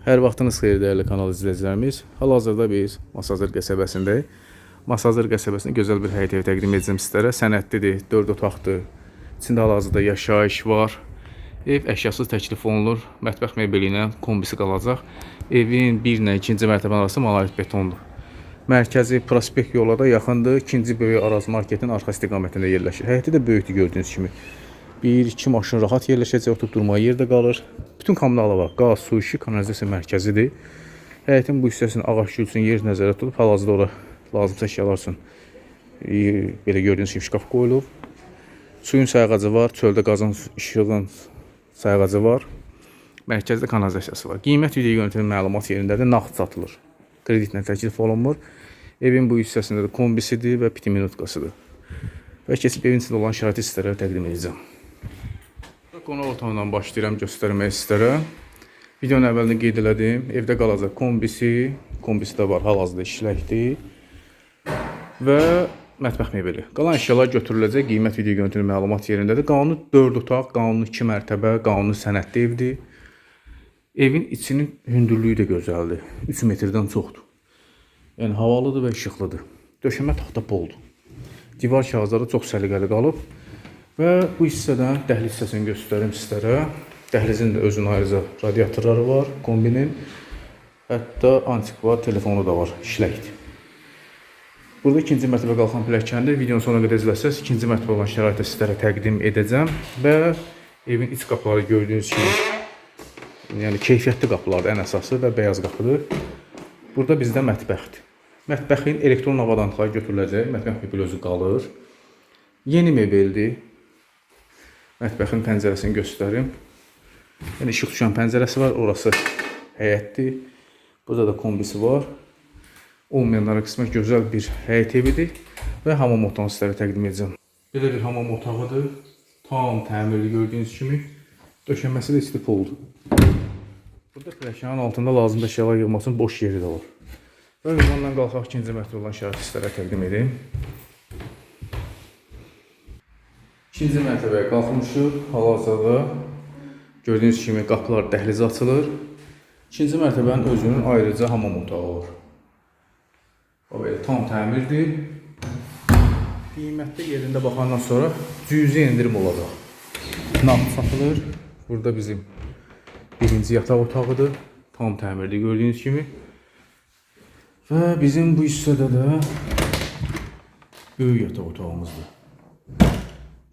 Hər vaxtınız xeyir dəyərli kanal izləyicilərimiz. Hal-hazırda biz Masazır qəsəbəsindəyik. Masazır qəsəbəsində gözəl bir həyət evi təqdim edəcəm sizlərə. Sənədlidir, 4 otaqdır. İçində hal-hazırda yaşayış var. Ev əşyasız təklif olunur. Mətbəx mebeli ilə kombisi qalacaq. Evin 1 ilə 2-ci mərtəbə arası monolit betondur. Mərkəzi prospekt yola da yaxındır. 2-ci böyük Araz marketin arxa istiqamətində yerləşir. Həyəti də böyükdür gördüyünüz kimi. 1-2 maşın rahat yerləşəcək, oturub durmağa yer də qalır. Bütün kommunal var. Qaz, su işi, kanalizasiya mərkəzidir. Həyətin bu hissəsini ağac gülsün yer nəzərdə tutulub. Hal-hazırda ora lazımsa əşyalar üçün belə gördüyünüz kimi şkaf qoyulub. Suyun sayğacı var, çöldə qazan işığın sayğacı var. Mərkəzdə kanalizasiyası var. Qiymət video görüntünün məlumat yerindədir, nağd satılır. Kreditlə təklif olunmur. Evin bu hissəsində də kombisidir və piti minutkasıdır. Və keçib evin içində olan şəraiti sizlərə təqdim edəcəm. Qonaq otağından başlayıram göstərməyə sizlərə. Videonun əvvəlində qeyd elədim. Evdə qalacaq kombisi, kombisi də var, hal-hazırda işləkdir. Və mətbəx mebeli. Qalan əşyalar götürüləcək. Qiymət video görüntülü məlumat yerindədir. Qanuni 4 otaq, qanuni 2 mərtəbə, qanuni sənədli evdir. Evin içinin hündürlüyü də gözəldir. 3 metrdən çoxdur. Yəni havalıdır və işıqlıdır. Döşəmə taxta poldur. Divar kağızları çox səliqəli qalıb. Və bu hissədən dəhliz hissəsini göstərim sizlərə. Dəhlizin də özünün ayrıca radiatorları var, kombinin. Hətta antikvar telefonu da var, işləkdir. Burada ikinci mərtəbə qalxan pilləkəndir. Videonun sonuna qədər izləsəz, ikinci mərtəbə olan şəraiti sizlərə təqdim edəcəm və evin iç qapıları gördüyünüz kimi, yəni keyfiyyətli qapılardır ən əsası və bəyaz qapıdır. Burada bizdə mətbəxdir. Mətbəxin elektron avadanlıqları götürüləcək. Mətbəx mebeli özü qalır. Yeni mebeldir. Mətbəxin pəncərəsini göstərim. Yəni işıq düşən pəncərəsi var. Orası həyətdir. Burada da kombisi var. Olmayanlara qismət gözəl bir həyət evidir və hamam otağını sizlərə təqdim edəcəm. Belə bir hamam otağıdır. Tam təmirli gördüyünüz kimi. Döşəməsi də isti poldur. Burada pilləkənin altında lazımda əşyalar yığmasının boş yeri də var. Və ünvandan qalxaq ikinci mərtəbə olan şəraiti sizlərə təqdim edeyim. İkinci mərtəbəyə qalxmışıq. Hal-hazırda gördüyünüz kimi qapılar dəhlizə açılır. İkinci mərtəbənin özünün ayrıca hamam otağı var. O belə tam təmirdir. Qiymətdə yerində baxandan sonra cüzi endirim olacaq. Nağd satılır. Burada bizim birinci yataq otağıdır. Tam təmirli gördüyünüz kimi. Və bizim bu hissədə də böyük yataq otağımızdır.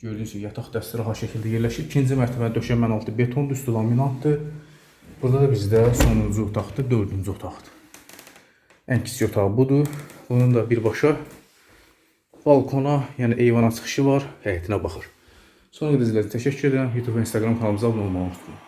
Gördüyünüz kimi yataq dəsti rahat şəkildə yerləşir. İkinci mərtəbənin döşəmən altı betondur, üstü laminatdır. Burada da bizdə sonuncu otaqdır, dördüncü otaqdır. Ən kiçik otağı budur. Bunun da birbaşa balkona, yəni eyvana çıxışı var, həyətinə baxır. Sonra da izlədiyiniz təşəkkür edirəm. YouTube və Instagram kanalımıza abunə olmağı unutmayın.